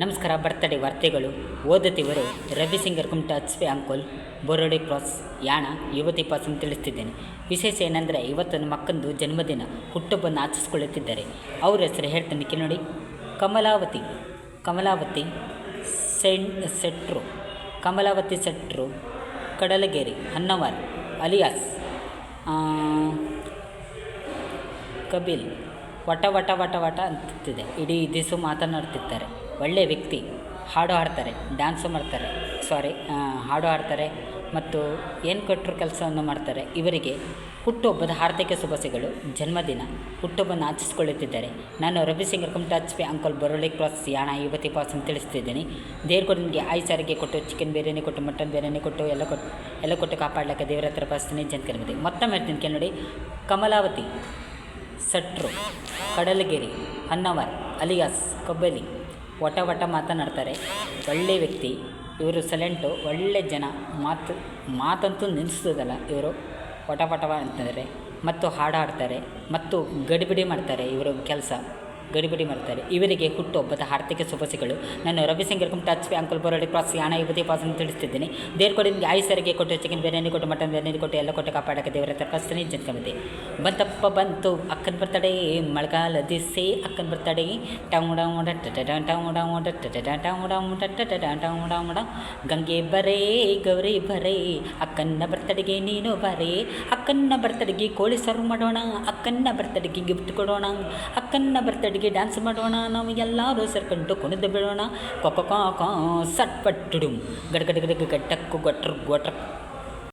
ನಮಸ್ಕಾರ ಬರ್ತಡೇ ವಾರ್ತೆಗಳು. ಓದುತ್ತಿವರು ರವಿಸಿಂಗರ್ ಕುಮಟ ಅಚ್ಪೆ ಅಂಕೋಲ್ ಬೋರೋಡೆ ಕ್ರಾಸ್ ಯಾಣ ಯುವತಿ ಪಾಸನ್ನು ತಿಳಿಸ್ತಿದ್ದೇನೆ. ವಿಶೇಷ ಏನಂದರೆ ಇವತ್ತು ನಮ್ಮ ಅಕ್ಕಂದು ಜನ್ಮದಿನ. ಹುಟ್ಟುಹಬ್ಬನ್ನು ಆಚರಿಸ್ಕೊಳ್ಳುತ್ತಿದ್ದಾರೆ. ಅವ್ರ ಹೆಸರು ಹೇಳ್ತೇನೆ ನೋಡಿ. ಕಮಲಾವತಿ ಕಮಲಾವತಿ ಸೆಣ್ ಸೆಟ್ರು ಕಮಲಾವತಿ ಸೆಟ್ರು ಕಡಲಗೇರಿ ಹನ್ನವಾರ್ ಅಲಿಯಾಸ್ ಆ, ಕಪಿಲ್ ವಟ ವಟ ವಟ ವಟ ಅಂತಿದೆ ಇಡೀ ದಿವಸ ಮಾತನಾಡ್ತಿರ್ತಾರೆ. ಒಳ್ಳೆಯ ವ್ಯಕ್ತಿ. ಹಾಡು ಹಾಡ್ತಾರೆ. ಡ್ಯಾನ್ಸು ಮಾಡ್ತಾರೆ. ಸಾರಿ ಹಾಡು ಹಾಡ್ತಾರೆ. ಮತ್ತು ಏನು ಕೊಟ್ಟರು ಕೆಲಸವನ್ನು ಮಾಡ್ತಾರೆ. ಇವರಿಗೆ ಹುಟ್ಟುಹಬ್ಬದ ಹಾರ್ದಿಕ ಶುಭಾಶಯಗಳು. ಜನ್ಮದಿನ. ಹುಟ್ಟುಹಬ್ಬವನ್ನು ಆಚರಿಸಿಕೊಳ್ಳುತ್ತಿದ್ದಾರೆ. ನಾನು Ravi Singer Kumta H P uncle ಬರೋಳಿ ಕ್ರಾಸ್ ಯಾಣ ಯುವತಿ ಪಾಸ್ ಅಂತ ತಿಳಿಸ್ತಿದ್ದೀನಿ. ದೇವ್ರು ನಿಮಗೆ ಆಯ್ ಸಾರಿಗೆ ಕೊಟ್ಟು ಚಿಕನ್ ಬಿರಿಯಾನಿ ಕೊಟ್ಟು ಮಟನ್ ಬಿರಿಯಾನಿ ಕೊಟ್ಟು, ಎಲ್ಲ ಕೊಟ್ಟು ಎಲ್ಲ ಕೊಟ್ಟು ಕಾಪಾಡ್ಲಿಕ್ಕೆ ದೇವರ ಹತ್ರ ಪಾಸ್ತೀನಿ ಜನಕರಿದೆ ಮತ್ತೊಮ್ಮೆ ಹೇಳ್ತೀನಿ ನೋಡಿ. ಕಮಲಾವತಿ. ಸಟ್ರು, ಕಡಲಗಿರಿ, ಹೊನ್ನವರ್, ಅಲಿಯಾಸ್, ಕೊಬ್ಬಲಿ. ವಟ ವಟ ಮಾತನಾಡ್ತಾರೆ. ಒಳ್ಳೆಯ ವ್ಯಕ್ತಿ. ಇವರು ಸೈಲೆಂಟು, ಒಳ್ಳೆ ಜನ. ಮಾತು, ಮಾತಂತೂ ನಿಲ್ಲಿಸೋದಲ್ಲ ಇವರು. ವಟ ವಟವ ಅಂತಂದರೆ, ಮತ್ತು ಹಾಡು ಮತ್ತು ಗಡಿಬಿಡಿ ಮಾಡ್ತಾರೆ ಇವರು ಕೆಲಸ. ಗಡಿಬಿಡಿ ಮಾಡ್ತಾರೆ ಇವರಿಗೆ ಹುಟ್ಟುಹಬ್ಬದ ಹಾರ್ದಿಕ ಶುಭಾಶಯಗಳು ನಾನು ರವಿಸಿಂಗರ್ ಕುಮಟ ಟಚ್ ಪಿ ಅಂಕಲ್ ಬೋರಾಡಿ ಕ್ರಾಸ್ ಯಾಣ ಯುವತಿ ಅಂತ ತಿಳಿಸ್ತಿದ್ದೀನಿ ದೇವ್ರ ಕೊಡಿ ನಿಮಗೆ ಆಯುಸರಿಗೆ ಕೊಟ್ಟು ಚಿಕನ್ ಬಿರಿಯಾನಿ ಕೊಟ್ಟು ಮಟನ್ ಬಿರಿಯಾನಿ ಕೊಟ್ಟು ಎಲ್ಲ ಕೊಟ್ಟು ಕಾಪಾಡಕ್ಕೆ ದೇವರ ಹತ್ರ ಕಸ್ತೀನಿ ಜನ್ಕೊಂಬಿದ್ದೆ ಬಂತಪ್ಪ ಬಂತು ಅಕ್ಕನ ಬರ್ತಡೇ ಮಳೆಗಾಲ ದಿಸಿ ಅಕ್ಕನ ಬರ್ತಡೆ ಟೌ ಡೌ ಟಟ ಟೌ ಡೌ ಟಟ ಟೌ ಡೌ ಟಟ ಟೌ ಡೌ ಗಂಗೆ ಬರೇ ಗೌರಿ ಬರೇ ಅಕ್ಕನ ಬರ್ತಡೆಗೆ ನೀನು ಬರೇ ಅಕ್ಕನ ಬರ್ತಡೆಗೆ ಕೋಳಿ ಸರ್ವ್ ಮಾಡೋಣ ಅಕ್ಕನ ಬರ್ತಡೆಗೆ ಗಿಫ್ಟ್ ಕೊಡೋಣ ಅಕ್ಕನ ಬರ್ತಡೆಗೆ ಡ್ಯಾನ್ಸ್ ಮಾಡೋಣ ನಾವು ಎಲ್ಲರೂ ಸೇರ್ಕೊಂಡು ಕುಣಿದು ಬಿಡೋಣ. ಕೊಕ್ಕ ಕಾ ಕಾ ಸಟ್ ಪಟ್ಟುಡುಮ್ ಗಡ್ ಗಡ್ ಗಡ್ ಗಟ್ಟಕ್ಕು ಗೊಟ್ರ ಗೊಟ್ರ.